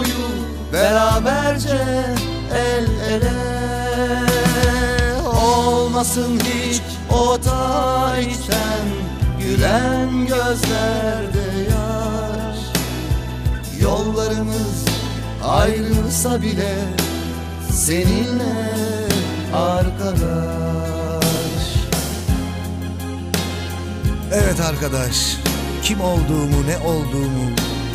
boyu beraberce el ele. Olmasın hiç o tarihten gülen gözlerde yaş. Yollarımız ayrılsa bile seninle arkadaş. Evet arkadaş, kim olduğumu, ne olduğumu,